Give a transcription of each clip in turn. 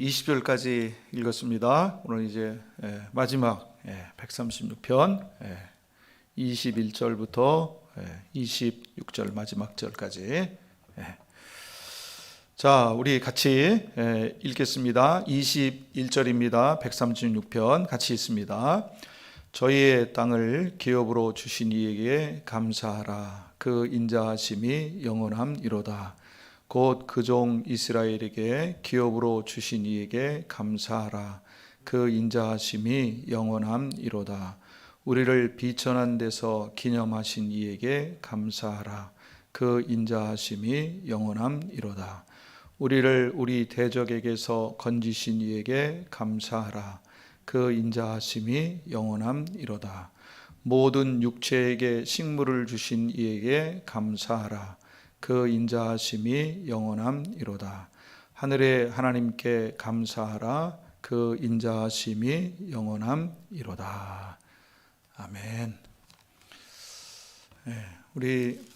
20절까지 읽었습니다. 오늘 이제 예, 마지막 136편 21절부터 26절 마지막 절까지 예. 자, 우리 같이 예, 읽겠습니다. 21절입니다. 136편 같이 있습니다. 저희의 땅을 기업으로 주신 이에게 감사하라. 그 인자하심이 영원함이로다. 곧 그 종 이스라엘에게 기업으로 주신 이에게 감사하라. 그 인자하심이 영원함이로다. 우리를 비천한 데서 기념하신 이에게 감사하라. 그 인자하심이 영원함이로다. 우리를 우리 대적에게서 건지신 이에게 감사하라. 그 인자하심이 영원함이로다. 모든 육체에게 식물을 주신 이에게 감사하라. 그 인자하심이 영원함이로다. 하늘의 하나님께 감사하라. 그 인자하심이 영원함이로다. 아멘. 예, 우리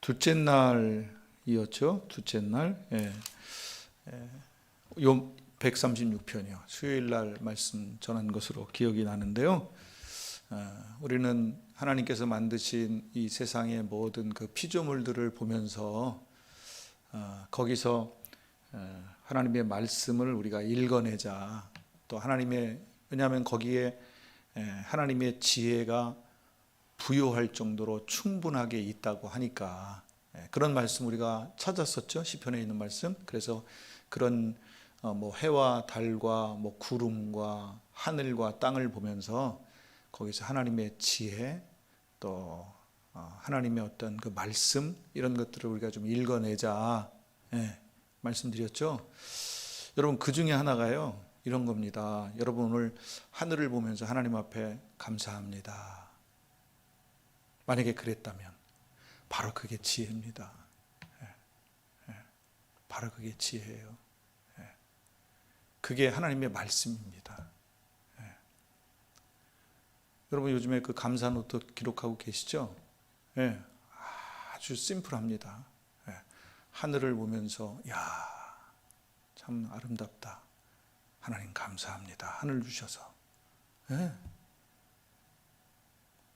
둘째 날이었죠. 둘째 날. 예, 예, 요 136편이요. 수요일 날 말씀 전한 것으로 기억이 나는데요. 어, 우리는 하나님께서 만드신 이 세상의 모든 그 피조물들을 보면서 어, 거기서 어, 하나님의 말씀을 우리가 읽어내자. 또 하나님의 왜냐하면 거기에 에, 하나님의 지혜가 부요할 정도로 충분하게 있다고 하니까 에, 그런 말씀 우리가 찾았었죠 시편에 있는 말씀. 그래서 그런 어, 뭐 해와 달과 뭐 구름과 하늘과 땅을 보면서 거기서 하나님의 지혜 또 어, 하나님의 어떤 그 말씀 이런 것들을 우리가 좀 읽어내자 예, 말씀드렸죠. 여러분 그 중에 하나가요 이런 겁니다. 여러분 오늘 하늘을 보면서 하나님 앞에 감사합니다. 만약에 그랬다면 바로 그게 지혜입니다. 예, 예, 바로 그게 지혜예요. 예, 그게 하나님의 말씀입니다. 여러분 요즘에 그 감사 노트 기록하고 계시죠? 예, 아주 심플합니다. 예, 하늘을 보면서 야, 참 아름답다. 하나님 감사합니다. 하늘 주셔서. 예,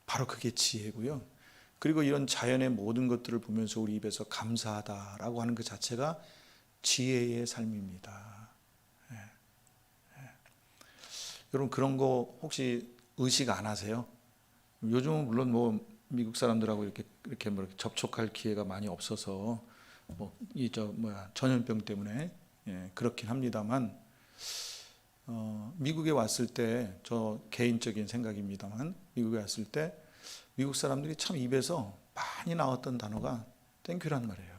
바로 그게 지혜고요. 그리고 이런 자연의 모든 것들을 보면서 우리 입에서 감사하다라고 하는 그 자체가 지혜의 삶입니다. 예, 예. 여러분 그런 거 혹시 의식 안 하세요? 요즘은 물론 뭐 미국 사람들하고 이렇게 이렇게 뭐 접촉할 기회가 많이 없어서 뭐 이 저 뭐야 전염병 때문에 예, 그렇긴 합니다만 어, 미국에 왔을 때 저 개인적인 생각입니다만 미국에 왔을 때 미국 사람들이 참 입에서 많이 나왔던 단어가 땡큐란 말이에요.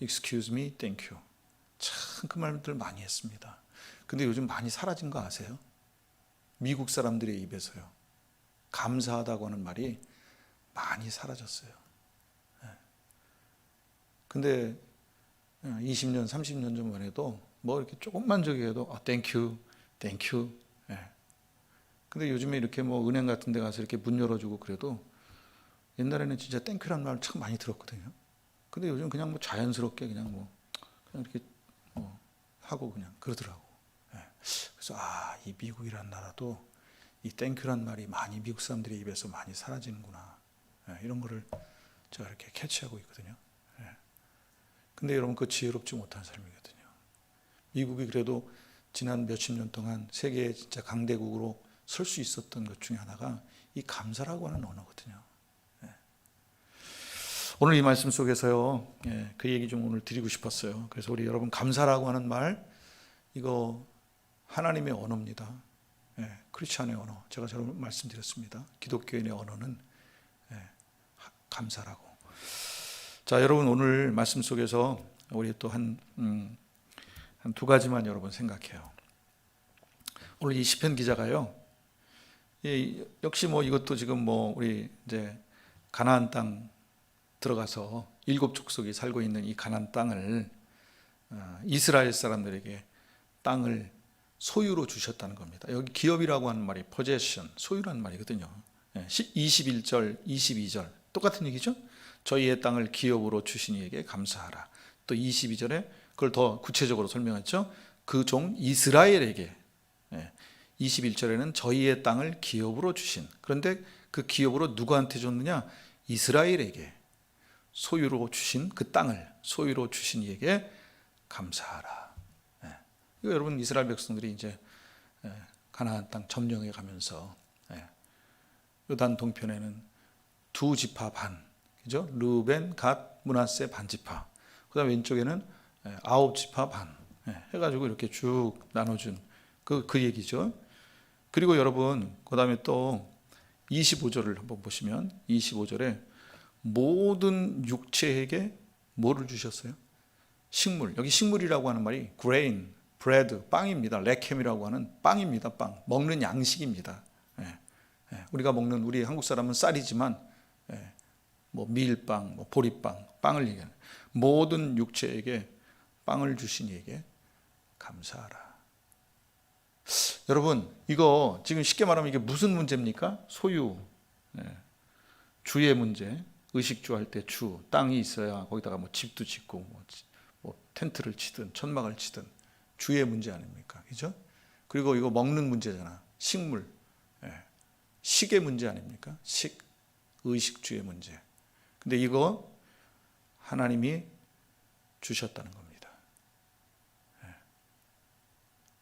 Excuse me, thank you. 참 그 말들 많이 했습니다. 근데 요즘 많이 사라진 거 아세요? 미국 사람들의 입에서요. 감사하다고 하는 말이 많이 사라졌어요. 예. 근데 20년, 30년 전만 해도 뭐 이렇게 조금만 저기 해도 아, 땡큐, 땡큐. 예. 근데 요즘에 이렇게 뭐 은행 같은 데 가서 이렇게 문 열어주고 그래도 옛날에는 진짜 땡큐란 말을 참 많이 들었거든요. 근데 요즘 그냥 뭐 자연스럽게 그냥 뭐 그냥 이렇게 뭐 하고 그냥 그러더라고. 예. 그래서 아, 이 미국이란 나라도 이 땡큐란 말이 많이 미국 사람들의 입에서 많이 사라지는구나. 예, 이런 거를 제가 이렇게 캐치하고 있거든요. 예. 근데 여러분 그 지혜롭지 못한 삶이거든요. 미국이 그래도 지난 몇십 년 동안 세계의 진짜 강대국으로 설 수 있었던 것 중에 하나가 이 감사라고 하는 언어거든요. 예. 오늘 이 말씀 속에서요, 예, 그 얘기 좀 오늘 드리고 싶었어요. 그래서 우리 여러분 감사라고 하는 말, 이거 하나님의 언어입니다. 예, 크리스천의 언어. 제가 저런 말씀드렸습니다. 기독교인의 언어는 예, 감사라고. 자, 여러분 오늘 말씀 속에서 우리 또한 음, 가지만 여러분 생각해요. 오늘 이 시편 기자가요. 이, 역시 뭐 이것도 지금 뭐 우리 이제 가나안 땅 들어가서 일곱 족속이 살고 있는 이 가나안 땅을 어, 이스라엘 사람들에게 땅을 소유로 주셨다는 겁니다. 여기 기업이라고 하는 말이 possession, 소유라는 말이거든요. 21절, 22절 똑같은 얘기죠. 저희의 땅을 기업으로 주신 이에게 감사하라. 또 22절에 그걸 더 구체적으로 설명했죠. 그 종 이스라엘에게 예, 21절에는 저희의 땅을 기업으로 주신 그런데 그 기업으로 누구한테 줬느냐 이스라엘에게 소유로 주신 그 땅을 소유로 주신 이에게 감사하라. 예. 이거 여러분 이스라엘 백성들이 이제 예, 가나안 땅 점령해 가면서 예, 요단 동편에는 두 지파 반, 그죠? 르벤, 갓, 문하세 반 지파. 그다음 왼쪽에는 예, 아홉 지파 반. 예, 해가지고 이렇게 쭉 나눠준 그, 그 얘기죠. 그리고 여러분, 그 다음에 또 25절을 한번 보시면 25절에 모든 육체에게 뭐를 주셨어요? 식물. 여기 식물이라고 하는 말이 grain, bread, 빵입니다. 레켐이라고 하는 빵입니다. 빵. 먹는 양식입니다. 예, 예. 우리가 먹는 우리 한국 사람은 쌀이지만 예, 뭐 밀빵, 뭐 보리빵, 빵을 얘기하는 모든 육체에게 빵을 주신 이에게 감사하라. 여러분, 이거 지금 쉽게 말하면 이게 무슨 문제입니까? 소유, 예. 주의 문제, 의식주 할 때 주, 땅이 있어야 거기다가 뭐 집도 짓고 뭐, 지- 뭐 텐트를 치든 천막을 치든 주의 문제 아닙니까? 그죠? 그리고 이거 먹는 문제잖아. 식물, 예. 식의 문제 아닙니까? 식, 의식주의 문제. 근데 이거 하나님이 주셨다는 겁니다.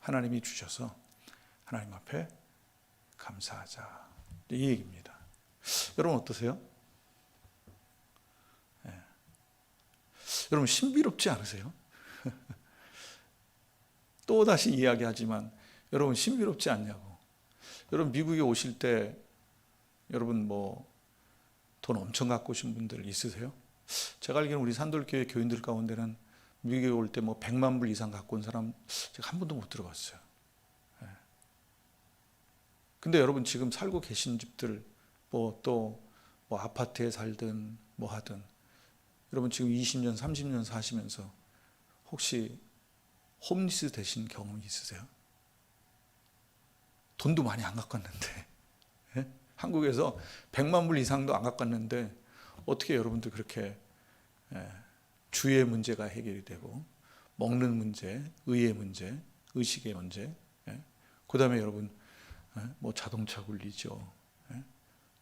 하나님이 주셔서 하나님 앞에 감사하자. 이 얘기입니다. 여러분 어떠세요? 예. 여러분 신비롭지 않으세요? 또 다시 이야기하지만 여러분 신비롭지 않냐고. 여러분 미국에 오실 때 여러분 뭐 돈 엄청 갖고 오신 분들 있으세요? 제가 알기로는 우리 산돌교회 교인들 가운데는 미국에 올 때 뭐 100만 불 이상 갖고 온 사람 제가 한 번도 못 들어봤어요. 예. 근데 여러분 지금 살고 계신 집들 뭐또뭐 아파트에 살든 뭐 하든 여러분 지금 20년, 30년 사시면서 혹시 홈리스 되신 경험이 있으세요? 돈도 많이 안 갖고 왔는데 예? 한국에서 100만 불 이상도 안 갖고 왔는데 어떻게 여러분들 그렇게 예, 주의 문제가 해결이 되고 먹는 문제, 의의 문제, 의식의 문제, 예? 그 다음에 여러분 예? 뭐 자동차 굴리죠. 예?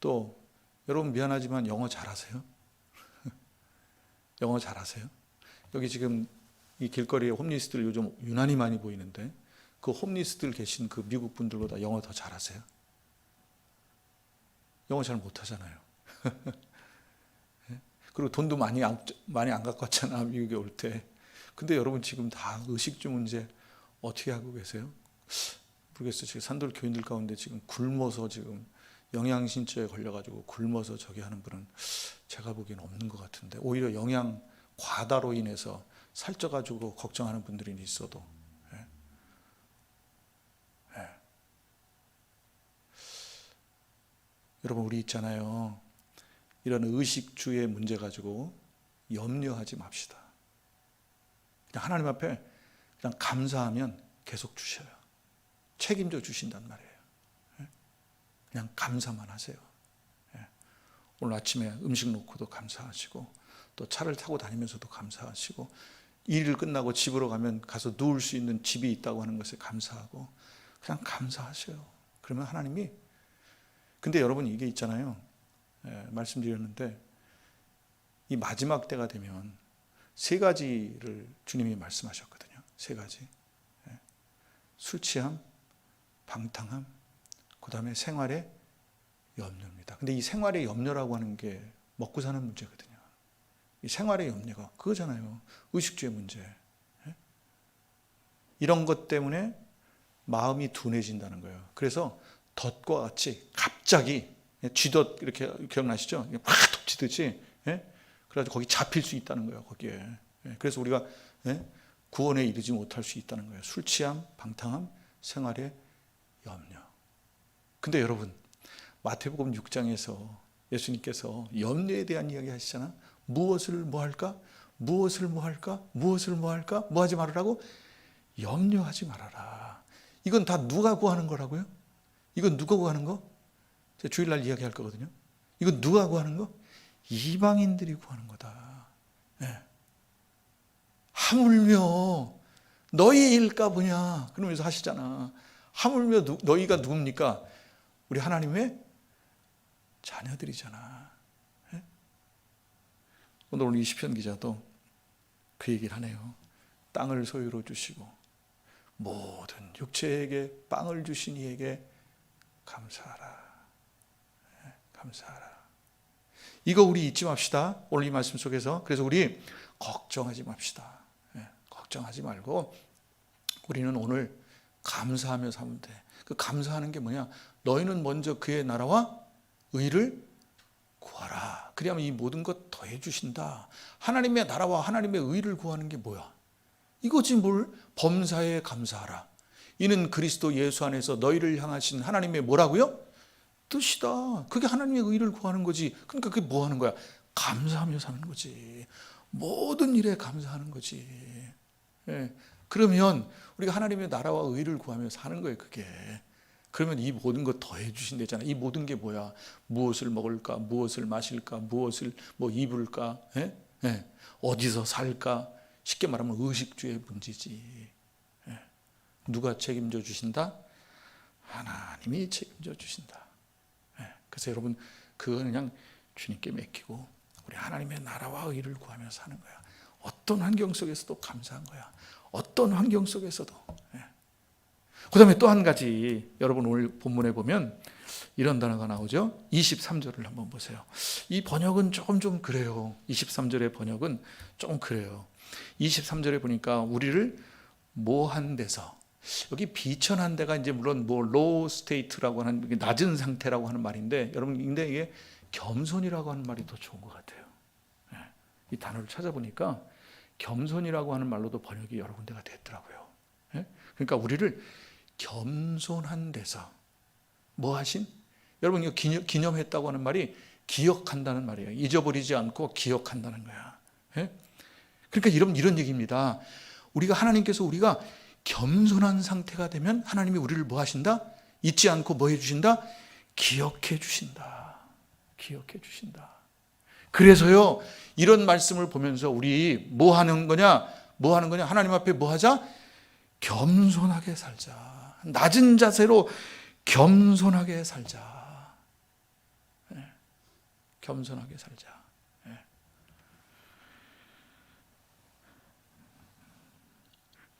또 여러분 미안하지만 영어 잘하세요? 영어 잘하세요? 여기 지금 이 길거리에 홈리스트들 요즘 유난히 많이 보이는데 그 홈리스트들 계신 그 미국 분들보다 영어 더 잘하세요? 영어 잘 못하잖아요. 그리고 돈도 많이 안, 많이 안 갖고 왔잖아 미국에 올 때. 근데 여러분 지금 다 의식주 문제 어떻게 하고 계세요? 모르겠어요. 지금 산돌 교인들 가운데 지금 굶어서 지금 영양신조에 걸려가지고 굶어서 저기 하는 분은 제가 보기엔 없는 것 같은데 오히려 영양 과다로 인해서 살쪄가지고 걱정하는 분들이 있어도 예. 예. 여러분 우리 있잖아요. 이런 의식주의 문제 가지고 염려하지 맙시다. 그냥 하나님 앞에 그냥 감사하면 계속 주셔요. 책임져 주신단 말이에요. 예? 그냥 감사만 하세요. 예. 오늘 아침에 음식 놓고도 감사하시고 또 차를 타고 다니면서도 감사하시고 일을 끝나고 집으로 가면 가서 누울 수 있는 집이 있다고 하는 것에 감사하고 그냥 감사하세요. 그러면 하나님이 근데 여러분 이게 있잖아요. 예, 말씀드렸는데 이 마지막 때가 되면 세 가지를 주님이 말씀하셨거든요. 세 가지. 예. 술 취함, 방탕함, 그다음에 생활의 염려입니다. 근데 이 생활의 염려라고 하는 게 먹고 사는 문제거든요. 이 생활의 염려가 그거잖아요. 의식주의 문제. 예? 이런 것 때문에 마음이 둔해진다는 거예요. 그래서 덫과 같이 갑자기 쥐덫 이렇게 기억나시죠? 팍 덮치듯이 예? 그래가지고 거기 잡힐 수 있다는 거예요. 거기에. 예? 그래서 우리가 예? 구원에 이르지 못할 수 있다는 거예요. 술 취함, 방탕함, 생활의 염려. 근데 여러분 마태복음 6장에서 예수님께서 염려에 대한 이야기 하시잖아. 무엇을 뭐 할까? 무엇을 뭐 할까? 무엇을 뭐 할까? 뭐 하지 말으라고? 염려하지 말아라. 이건 다 누가 구하는 거라고요? 이건 누가 구하는 거? 제가 주일날 이야기할 거거든요. 이건 누가 구하는 거? 이방인들이 구하는 거다. 예. 하물며 너희 일까 뭐냐 그러면서 하시잖아. 하물며 누- 너희가 누굽니까? 우리 하나님의 자녀들이잖아. 예? 오늘 우리 시편 기자도 그 얘기를 하네요. 땅을 소유로 주시고 모든 육체에게 빵을 주신 이에게 감사하라. 예, 감사하라. 이거 우리 잊지 맙시다. 오늘 이 말씀 속에서. 그래서 우리 걱정하지 맙시다. 예, 걱정하지 말고 우리는 오늘 감사하며 살면 돼. 그 감사하는 게 뭐냐? 너희는 먼저 그의 나라와 의를 구하라. 그리하면 이 모든 것 더해 주신다. 하나님의 나라와 하나님의 의를 구하는 게 뭐야? 이거지 뭘 범사에 감사하라. 이는 그리스도 예수 안에서 너희를 향하신 하나님의 뭐라고요? 뜻이다. 그게 하나님의 의를 구하는 거지. 그러니까 그게 뭐 하는 거야? 감사하며 사는 거지. 모든 일에 감사하는 거지. 예. 그러면 우리가 하나님의 나라와 의를 구하며 사는 거예요, 그게. 그러면 이 모든 것 더해 주신대잖아. 이 모든 게 뭐야? 무엇을 먹을까? 무엇을 마실까? 무엇을 뭐 입을까? 예? 예. 어디서 살까? 쉽게 말하면 의식주의 문제지. 예. 누가 책임져 주신다? 하나님이 책임져 주신다. 예. 그래서 여러분 그거는 그냥 주님께 맡기고 우리 하나님의 나라와 의를 구하며 사는 거야. 어떤 환경 속에서도 감사한 거야. 어떤 환경 속에서도. 예. 그다음에 또 한 가지 여러분 오늘 본문에 보면 이런 단어가 나오죠. 23절을 한번 보세요. 이 번역은 조금 좀 그래요. 23절의 번역은 조금 그래요. 23절에 보니까 우리를 모한 데서 여기 비천한 데가 이제 물론 뭐 로우 스테이트라고 하는 낮은 상태라고 하는 말인데 여러분 근데 이게 겸손이라고 하는 말이 더 좋은 것 같아요. 예. 이 단어를 찾아보니까 겸손이라고 하는 말로도 번역이 여러 군데가 됐더라고요. 예? 그러니까 우리를 겸손한 데서 뭐 하신? 여러분 이거 기념, 기념했다고 하는 말이 기억한다는 말이에요. 잊어버리지 않고 기억한다는 거야. 예? 그러니까 이런 이런 얘기입니다. 우리가 하나님께서 우리가 겸손한 상태가 되면 하나님이 우리를 뭐 하신다? 잊지 않고 뭐 해 주신다? 기억해 주신다. 기억해 주신다. 그래서요, 이런 말씀을 보면서 우리 뭐 하는 거냐? 뭐 하는 거냐? 하나님 앞에 뭐 하자? 겸손하게 살자. 낮은 자세로 겸손하게 살자. 예. 겸손하게 살자. 예.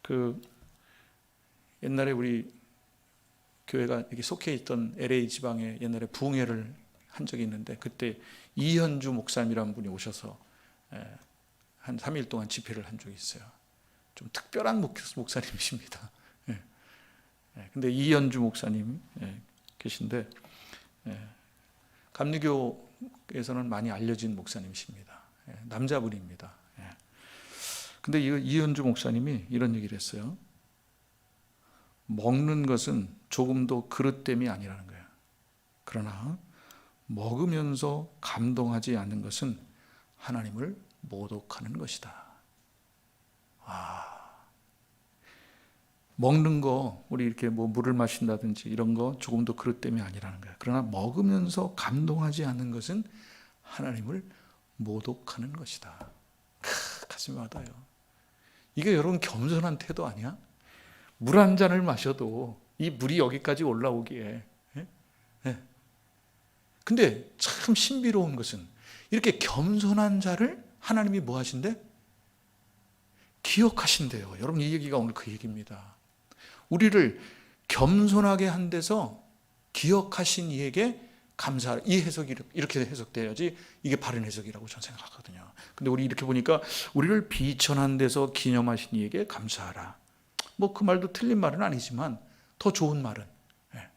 그 옛날에 우리 교회가 이렇게 속해 있던 LA 지방에 옛날에 부흥회를 한 적이 있는데 그때 이현주 목사님이라는 분이 오셔서 예, 한 3일 동안 집회를 한 적이 있어요. 좀 특별한 목- 목사님이십니다. 예. 예, 근데 이현주 목사님 예, 계신데 예, 감리교에서는 많이 알려진 목사님이십니다. 예, 남자분입니다. 예. 근데 이 이현주 목사님이 이런 얘기를 했어요. 먹는 것은 조금도 그릇됨이 아니라는 거예요. 그러나 먹으면서 감동하지 않는 것은 하나님을 모독하는 것이다. 아, 먹는 거 우리 이렇게 뭐 물을 마신다든지 이런 거 조금도 그릇됨이 아니라는 거예요. 그러나 먹으면서 감동하지 않는 것은 하나님을 모독하는 것이다. 크, 가슴이 와닿아요. 이게 여러분 겸손한 태도 아니야? 물 한 잔을 마셔도 이 물이 여기까지 올라오기에 예? 예. 근데 참 신비로운 것은 이렇게 겸손한 자를 하나님이 뭐 하신대? 기억하신대요. 여러분 이 얘기가 오늘 그 얘기입니다. 우리를 겸손하게 한 데서 기억하신 이에게 감사. 이 해석이 이렇게 해석돼야지 이게 바른 해석이라고 저는 생각하거든요. 근데 우리 이렇게 보니까 우리를 비천한 데서 기념하신 이에게 감사하라. 뭐 그 말도 틀린 말은 아니지만 더 좋은 말은 예.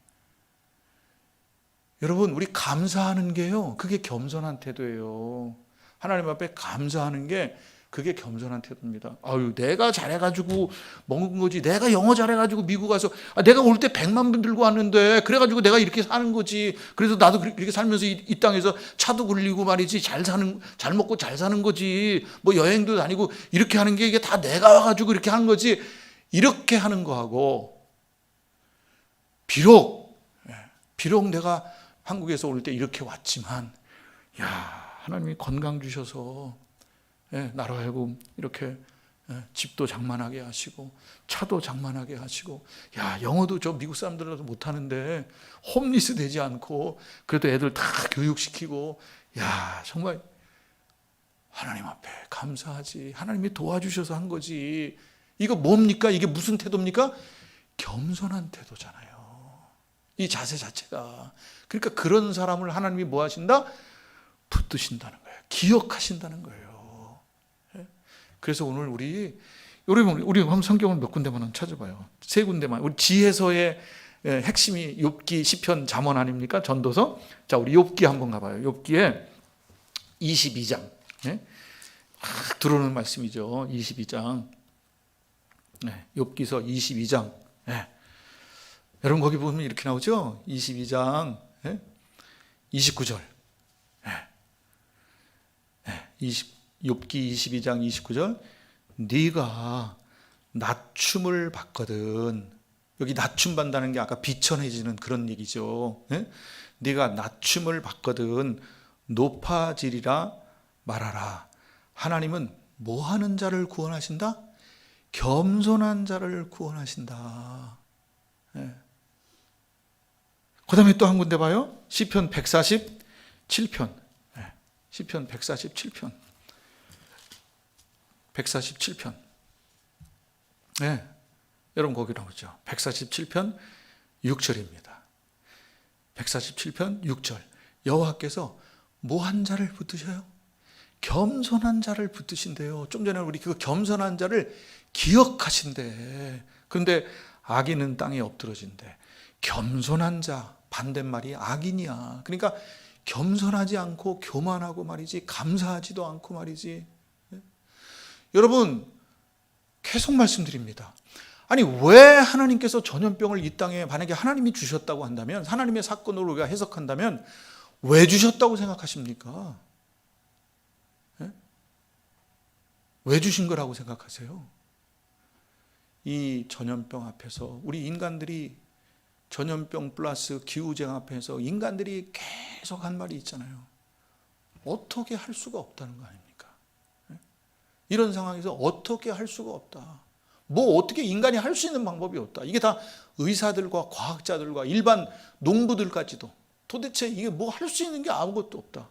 여러분 우리 감사하는 게요. 그게 겸손한 태도예요. 하나님 앞에 감사하는 게 그게 겸손한 태도입니다. 아유, 내가 잘해가지고 먹은 거지. 내가 영어 잘해가지고 미국 가서 아, 내가 올때 백만 분 들고 왔는데 그래가지고 내가 이렇게 사는 거지. 그래서 나도 그렇게 살면서 이, 이 땅에서 차도 굴리고 말이지 잘 사는 잘 먹고 잘 사는 거지. 뭐 여행도 다니고 이렇게 하는 게 이게 다 내가 와가지고 이렇게 하는 거지. 이렇게 하는 거하고 비록 예, 비록 내가 한국에서 올 때 이렇게 왔지만 야 하나님이 건강 주셔서 예, 나로 하여금 이렇게 예, 집도 장만하게 하시고 차도 장만하게 하시고. 야 영어도 저 미국 사람들도 못하는데 홈리스 되지 않고 그래도 애들 다 교육시키고. 야 정말 하나님 앞에 감사하지. 하나님이 도와주셔서 한 거지. 이거 뭡니까? 이게 무슨 태도입니까? 겸손한 태도잖아요. 이 자세 자체가. 그러니까 그런 사람을 하나님이 뭐 하신다? 붙드신다는 거예요. 기억하신다는 거예요. 예? 그래서 오늘 우리 여러분 우리 한번 성경을 몇 군데만 찾아봐요. 세 군데만. 우리 지혜서의 예, 핵심이 욥기 시편 잠언 아닙니까? 전도서. 자, 우리 욥기 한번 가 봐요. 욥기에 22장. 예? 아, 들어오는 말씀이죠. 22장. 네, 욥기서 22장. 예. 여러분 거기 보면 이렇게 나오죠? 22장 예? 29절. 예. 예, 20, 욥기 22장 29절. 네가 낮춤을 받거든. 여기 낮춤 받다는 게 아까 비천해지는 그런 얘기죠. 예? 네가 낮춤을 받거든 높아지리라 말하라. 하나님은 뭐 하는 자를 구원하신다? 겸손한 자를 구원하신다. 예. 그 다음에 또 한 군데 봐요. 시편 147편. 예. 시편 147편. 147편. 네. 여러분 거기 나오죠. 147편 6절입니다. 147편 6절. 여호와께서 뭐 한 자를 붙드셔요? 겸손한 자를 붙드신대요. 좀 전에 우리 그 겸손한 자를 기억하신대. 그런데 악인은 땅에 엎드러진대. 겸손한 자 반대말이 악인이야. 그러니까 겸손하지 않고 교만하고 말이지 감사하지도 않고 말이지 여러분 계속 말씀드립니다. 아니 왜 하나님께서 전염병을 이 땅에 만약에 하나님이 주셨다고 한다면 하나님의 사건으로 우리가 해석한다면 왜 주셨다고 생각하십니까? 예? 왜 주신 거라고 생각하세요? 이 전염병 앞에서 우리 인간들이 전염병 플러스 기후쟁 앞에서 인간들이 계속 한 말이 있잖아요. 어떻게 할 수가 없다는 거 아닙니까? 이런 상황에서 어떻게 할 수가 없다. 뭐 어떻게 인간이 할 수 있는 방법이 없다. 이게 다 의사들과 과학자들과 일반 농부들까지도 도대체 이게 뭐 할 수 있는 게 아무것도 없다.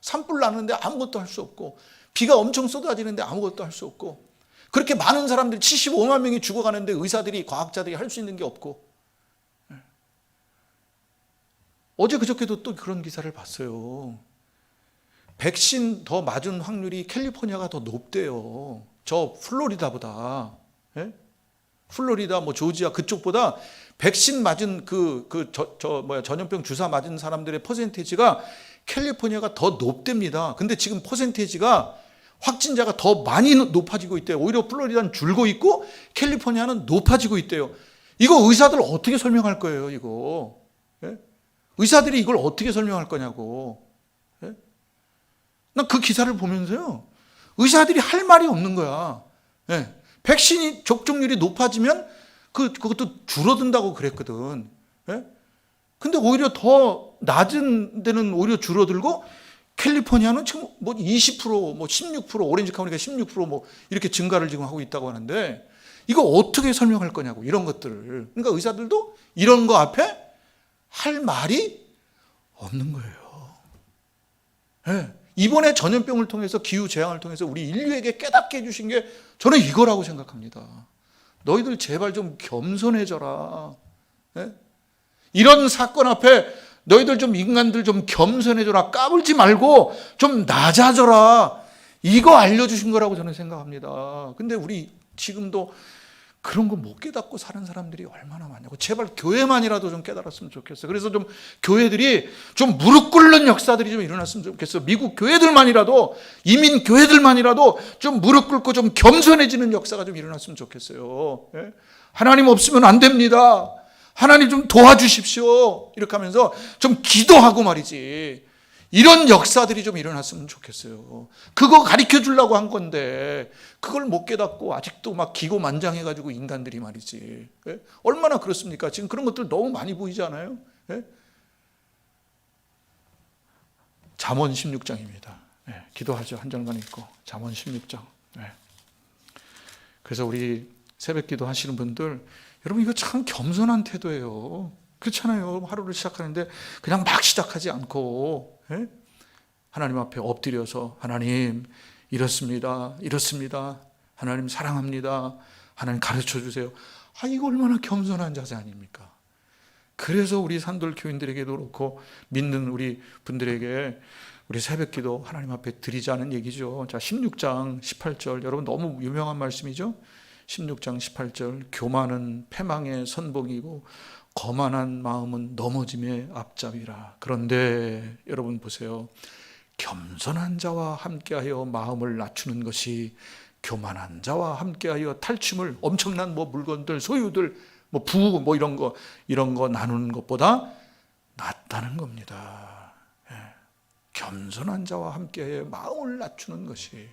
산불 나는데 아무것도 할 수 없고 비가 엄청 쏟아지는데 아무것도 할 수 없고 그렇게 많은 사람들 75만 명이 죽어가는데 의사들이 과학자들이 할 수 있는 게 없고 예. 어제 그저께도 또 그런 기사를 봤어요. 백신 더 맞은 확률이 캘리포니아가 더 높대요. 저 플로리다보다. 예? 플로리다, 뭐 조지아 그쪽보다 백신 맞은 그, 그, 저, 저, 뭐야, 전염병 주사 맞은 사람들의 퍼센테이지가 캘리포니아가 더 높답니다. 근데 지금 퍼센테이지가 확진자가 더 많이 높아지고 있대요. 오히려 플로리다는 줄고 있고 캘리포니아는 높아지고 있대요. 이거 의사들 어떻게 설명할 거예요, 이거? 예? 의사들이 이걸 어떻게 설명할 거냐고. 난그 기사를 보면서요. 의사들이 할 말이 없는 거야. 예. 백신이 접종률이 높아지면 그, 그것도 줄어든다고 그랬거든. 예? 근데 오히려 더 낮은 데는 오히려 줄어들고 캘리포니아는 지금 뭐 20%, 뭐 16%, 오렌지 카운티가 16%뭐 이렇게 증가를 지금 하고 있다고 하는데 이거 어떻게 설명할 거냐고 이런 것들을. 그러니까 의사들도 이런 거 앞에 할 말이 없는 거예요. 예. 이번에 전염병을 통해서 기후 재앙을 통해서 우리 인류에게 깨닫게 해주신 게 저는 이거라고 생각합니다. 너희들 제발 좀 겸손해져라. 네? 이런 사건 앞에 너희들 좀 인간들 좀 겸손해져라. 까불지 말고 좀 낮아져라. 이거 알려주신 거라고 저는 생각합니다. 근데 우리 지금도 그런 거 못 깨닫고 사는 사람들이 얼마나 많냐고. 제발 교회만이라도 좀 깨달았으면 좋겠어요. 그래서 좀 교회들이 좀 무릎 꿇는 역사들이 좀 일어났으면 좋겠어요. 미국 교회들만이라도, 이민 교회들만이라도 좀 무릎 꿇고 좀 겸손해지는 역사가 좀 일어났으면 좋겠어요. 예? 하나님 없으면 안 됩니다. 하나님 좀 도와주십시오. 이렇게 하면서 좀 기도하고 말이지. 이런 역사들이 좀 일어났으면 좋겠어요. 그거 가르쳐 주려고 한 건데 그걸 못 깨닫고 아직도 막 기고만장해 가지고 인간들이 말이지. 예? 얼마나 그렇습니까? 지금 그런 것들 너무 많이 보이잖아요. 예? 잠언 16장입니다. 예, 기도하죠. 한 절만 읽고 잠언 16장. 예. 그래서 우리 새벽 기도 하시는 분들 여러분 이거 참 겸손한 태도예요. 그렇잖아요. 하루를 시작하는데 그냥 막 시작하지 않고 예? 하나님 앞에 엎드려서 하나님 이렇습니다. 이렇습니다. 하나님 사랑합니다. 하나님 가르쳐 주세요. 아 이거 얼마나 겸손한 자세 아닙니까? 그래서 우리 산돌 교인들에게도 그렇고 믿는 우리 분들에게 우리 새벽기도 하나님 앞에 드리자는 얘기죠. 자, 16장 18절 여러분 너무 유명한 말씀이죠. 16장 18절 교만은 패망의 선봉이고 거만한 마음은 넘어짐의 앞잡이라. 그런데 여러분 보세요. 겸손한 자와 함께하여 마음을 낮추는 것이 교만한 자와 함께하여 탈춤을 엄청난 뭐 물건들 소유들 뭐부뭐 이런 거 이런 거 나누는 것보다 낫다는 겁니다. 예. 겸손한 자와 함께하여 마음을 낮추는 것이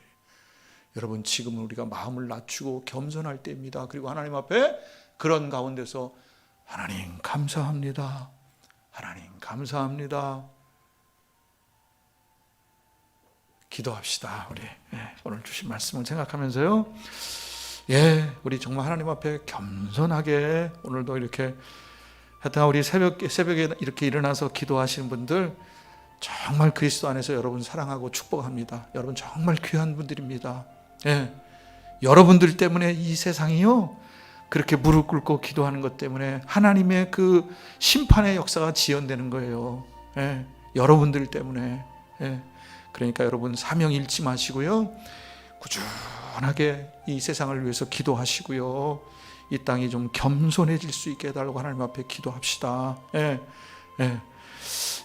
여러분 지금은 우리가 마음을 낮추고 겸손할 때입니다. 그리고 하나님 앞에 그런 가운데서 하나님 감사합니다. 하나님 감사합니다. 기도합시다. 우리 예, 오늘 주신 말씀을 생각하면서요. 예, 우리 정말 하나님 앞에 겸손하게 오늘도 이렇게 하여튼 우리 새벽 새벽에 이렇게 일어나서 기도하시는 분들 정말 그리스도 안에서 여러분 사랑하고 축복합니다. 여러분 정말 귀한 분들입니다. 예. 여러분들 때문에 이 세상이요. 그렇게 무릎 꿇고 기도하는 것 때문에 하나님의 그 심판의 역사가 지연되는 거예요. 예. 여러분들 때문에. 예. 그러니까 여러분 사명 잃지 마시고요. 꾸준하게 이 세상을 위해서 기도하시고요. 이 땅이 좀 겸손해질 수 있게 해달라고 하나님 앞에 기도합시다. 예. 예.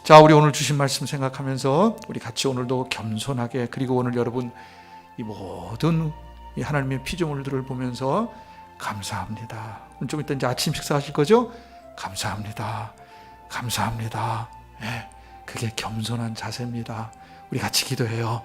자, 우리 오늘 주신 말씀 생각하면서 우리 같이 오늘도 겸손하게 그리고 오늘 여러분 이 모든 이 하나님의 피조물들을 보면서 감사합니다. 좀 이따 이제 아침 식사하실 거죠? 감사합니다. 감사합니다. 예. 그게 겸손한 자세입니다. 우리 같이 기도해요.